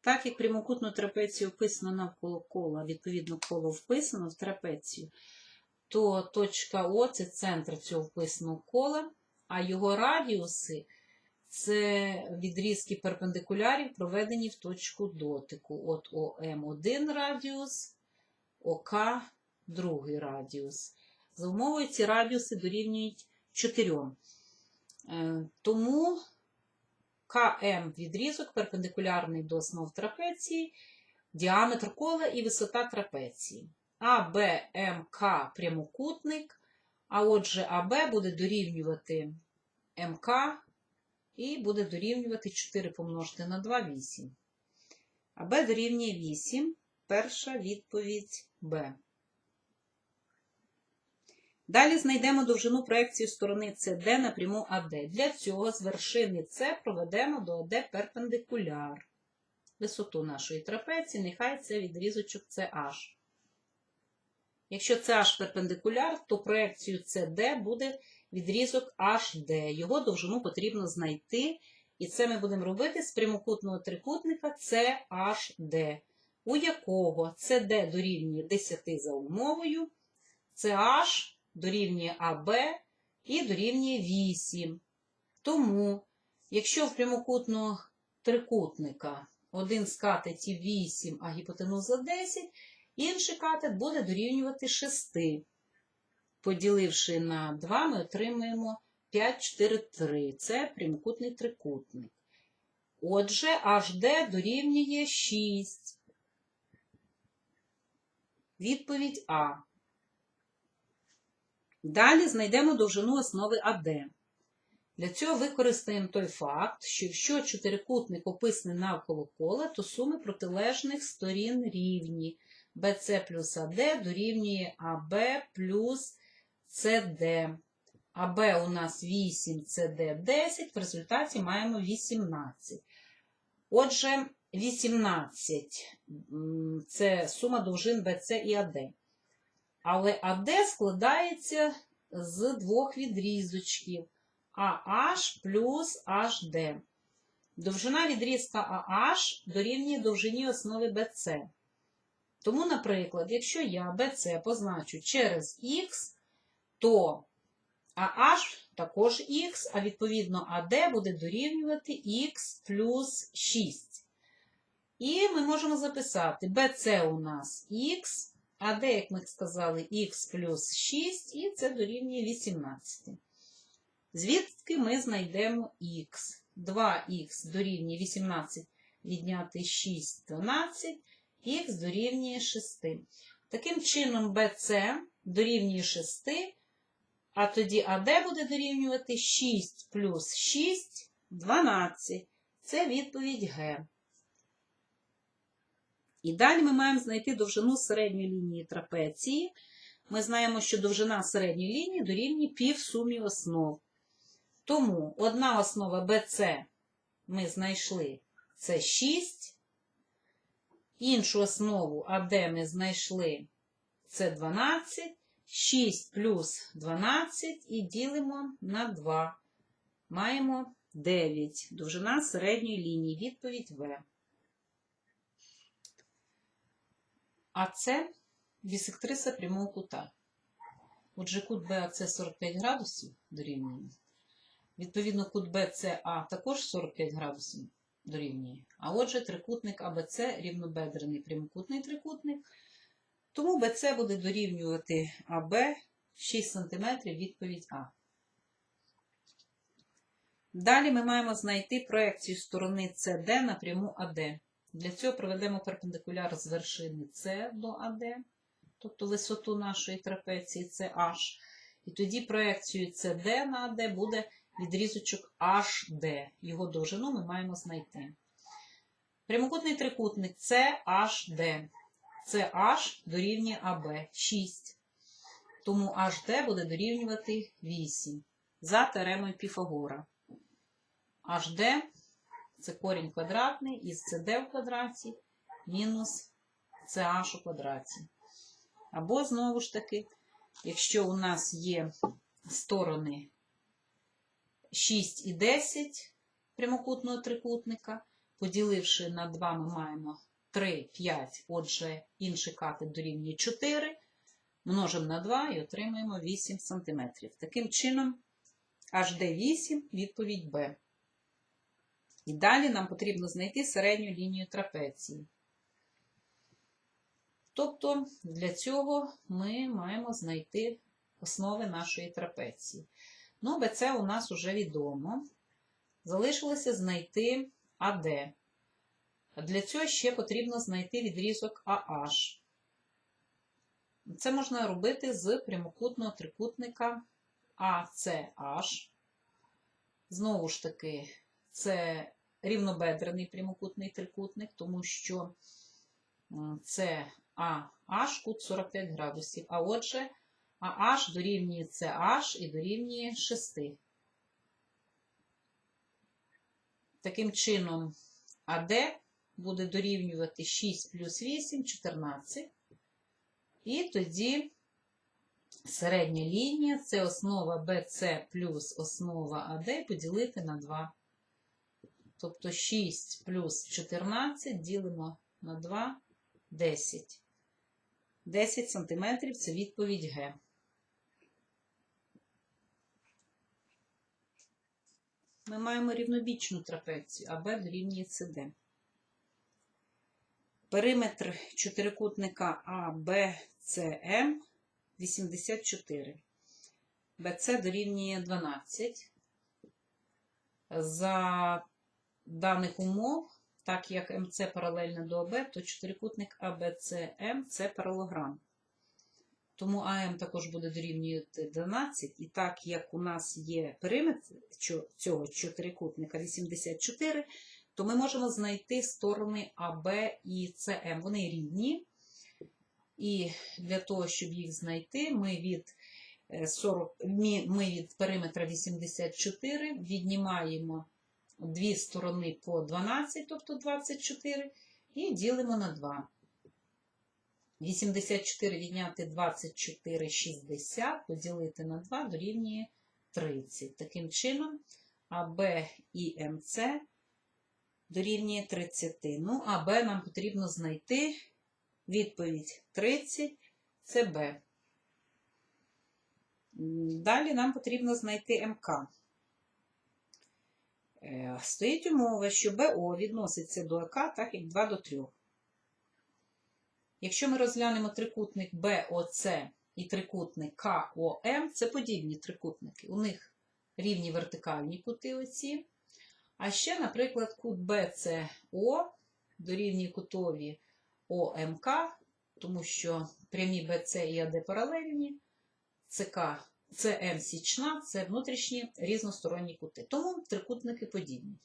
Так як прямокутну трапецію вписано навколо кола, відповідно, коло вписано в трапецію, то точка О це центр цього вписаного кола, а його радіуси це відрізки перпендикулярів, проведені в точку дотику. От ОМ один радіус, ОК другий радіус. За умовою ці радіуси дорівнюють 4. Е, Тому КМ відрізок перпендикулярний до основ трапеції, діаметр кола і висота трапеції. АБМК прямокутник, а отже АБ буде дорівнювати МК і буде дорівнювати 4 помножити на 2 8. АБ дорівнює 8. Перша відповідь Б. Далі знайдемо довжину проекції сторони CD на пряму АД. Для цього з вершини С проведемо до АД перпендикуляр. Висоту нашої трапеції, нехай це відрізочок CH. Якщо CH перпендикуляр, то проекцію CD буде відрізок HD. Його довжину потрібно знайти. І це ми будемо робити з прямокутного трикутника CHD, у якого CD дорівнює 10 за умовою, CH дорівнює АБ і дорівнює 8. Тому, якщо в прямокутного трикутника один з катетів 8, а гіпотенуза 10, інший катет буде дорівнювати 6. Поділивши на 2, ми отримаємо 5, 4, 3. Це прямокутний трикутник. Отже, HD дорівнює 6. Відповідь А. Далі знайдемо довжину основи АД. Для цього використаємо той факт, що якщо чотирикутник описаний навколо кола, то суми протилежних сторін рівні. BC плюс AD дорівнює AB плюс CD. АБ у нас 8, CD 10, в результаті маємо 18. Отже, 18 це сума довжин BC і AD. Але АД складається з двох відрізочків AH плюс HD. Довжина відрізка AH дорівнює довжині основи BC. Тому, наприклад, якщо я BC позначу через Х, то AH також Х, а відповідно AD буде дорівнювати Х плюс 6. І ми можемо записати BC у нас Х, АД, як ми сказали, х плюс 6, і це дорівнює 18. Звідки ми знайдемо х? 2х дорівнює 18 відняти 6 12, х дорівнює 6. Таким чином, BC дорівнює 6, а тоді АД буде дорівнювати 6 плюс 6 12. Це відповідь Г. І далі ми маємо знайти довжину середньої лінії трапеції. Ми знаємо, що довжина середньої лінії дорівнює півсумі основ. Тому одна основа BC ми знайшли це 6. Іншу основу АД ми знайшли це 12. 6 плюс 12 і ділимо на 2. Маємо 9. Довжина середньої лінії. Відповідь В. А це бісектриса прямого кута. Отже, кут БАЦ 45 градусів дорівнює. Відповідно, кут БЦА також 45 градусів дорівнює. А отже, трикутник АБЦ рівнобедрений прямокутний трикутник. Тому БЦ буде дорівнювати АБ 6 см відповідь А. Далі ми маємо знайти проекцію сторони CD на пряму АД. Для цього проведемо перпендикуляр з вершини С до АД, тобто висоту нашої трапеції це H. І тоді проекцію CD на АД буде відрізочок HD. Його довжину ми маємо знайти. Прямокутний трикутник CHD. CH дорівнює AB 6. Тому HD буде дорівнювати 8 за теоремою Піфагора. HD це корінь квадратний із CD в квадраті мінус CH у квадраті. Або, знову ж таки, якщо у нас є сторони 6 і 10 прямокутного трикутника, Поділивши на 2, ми маємо 3, 5, отже, інший катет дорівнює 4. Множимо на 2 і отримаємо 8 см. Таким чином, HD8 відповідь Б. І далі нам потрібно знайти середню лінію трапеції. Тобто, для цього ми маємо знайти основи нашої трапеції. Ну, БЦ у нас вже відомо. Залишилося знайти АД. Для цього ще потрібно знайти відрізок AH. Це можна робити з прямокутного трикутника ACH. Знову ж таки, це рівнобедрений прямокутний трикутник, тому що це AH кут 45 градусів. А отже, AH дорівнює CH і дорівнює 6. Таким чином, АД буде дорівнювати 6 плюс 8 14. І тоді середня лінія це основа BC плюс основа АД поділити на 2. Тобто 6 плюс 14 ділимо на 2 10. 10 см це відповідь Г. Ми маємо рівнобічну трапецію, АБ дорівнює СД. Периметр чотирикутника ABCM 84. BC дорівнює 12. За даних умов, так як МЦ паралельно до АБ, то чотирикутник ABCM це паралограм. Тому АМ також буде дорівнювати 12. І так як у нас є периметр цього чотирикутника 84, то ми можемо знайти сторони АБ і СМ. Вони рівні. І для того, щоб їх знайти, ми від 40, ми від периметра 84 віднімаємо дві сторони по 12, тобто 24, і ділимо на 2. 84 відняти 24, 60, поділити на 2 дорівнює 30. Таким чином, АБ і МЦ дорівнює 30. Ну, АБ нам потрібно знайти відповідь 30 це Б. Далі нам потрібно знайти МК. Е, стоїть умова, що БО відноситься до АК, так як 2 до 3. Якщо ми розглянемо трикутник БОЦ і трикутник КОМ, це подібні трикутники. У них рівні вертикальні кути оці. А ще, наприклад, кут БЦО дорівнює кутові ОМК, тому що прямі БЦ і АД паралельні, ЦК, ЦМ січна це внутрішні різносторонні кути. Тому трикутники подібні.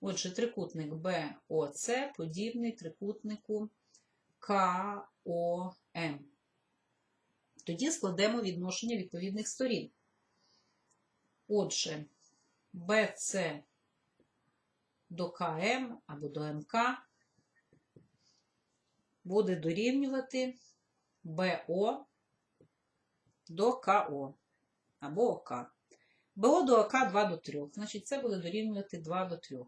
Отже, трикутник БОЦ подібний трикутнику КОМ. Тоді складемо відношення відповідних сторін. Отже, БЦ до КМ або до МК буде дорівнювати БО до КО або ОК. БО до ОК 2 до 3. Значить, це буде дорівнювати 2 до 3.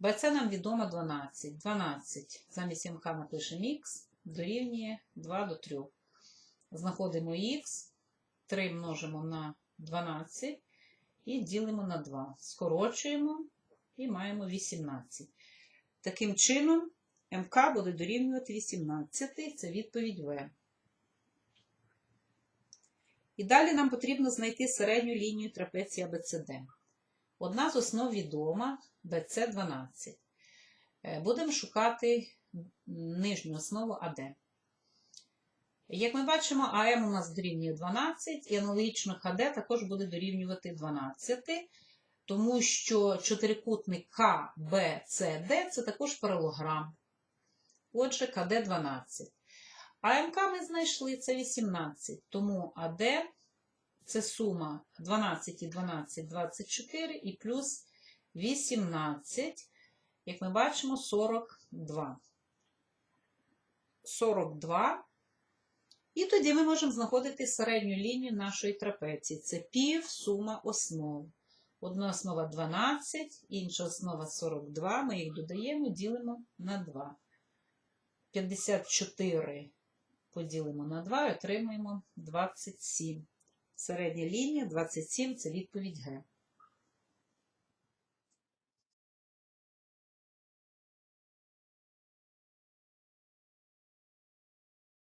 БЦ нам відомо 12. 12. Замість МК напишемо Х, дорівнює 2 до 3. Знаходимо Х, 3 множимо на 12 і ділимо на 2. Скорочуємо і маємо 18. Таким чином, МК буде дорівнювати 18. Це відповідь В. І далі нам потрібно знайти середню лінію трапеції АБЦД. Одна з основ відома BC12. Е, будемо шукати нижню основу АД. Як ми бачимо, АМ у нас дорівнює 12, і аналогічно КД також буде дорівнювати 12, тому що чотирикутник КБЦД це також паралограм. Отже, КД 12. АМК ми знайшли це 18, тому АД це сума 12 і 12, 24 і плюс 18, як ми бачимо, 42. 42. І тоді ми можемо знаходити середню лінію нашої трапеції. Це пів сума основ. Одна основа 12, інша основа 42. Ми їх додаємо, ділимо на 2. 54 поділимо на 2 і отримаємо 27. Середня лінія 27 це відповідь Г.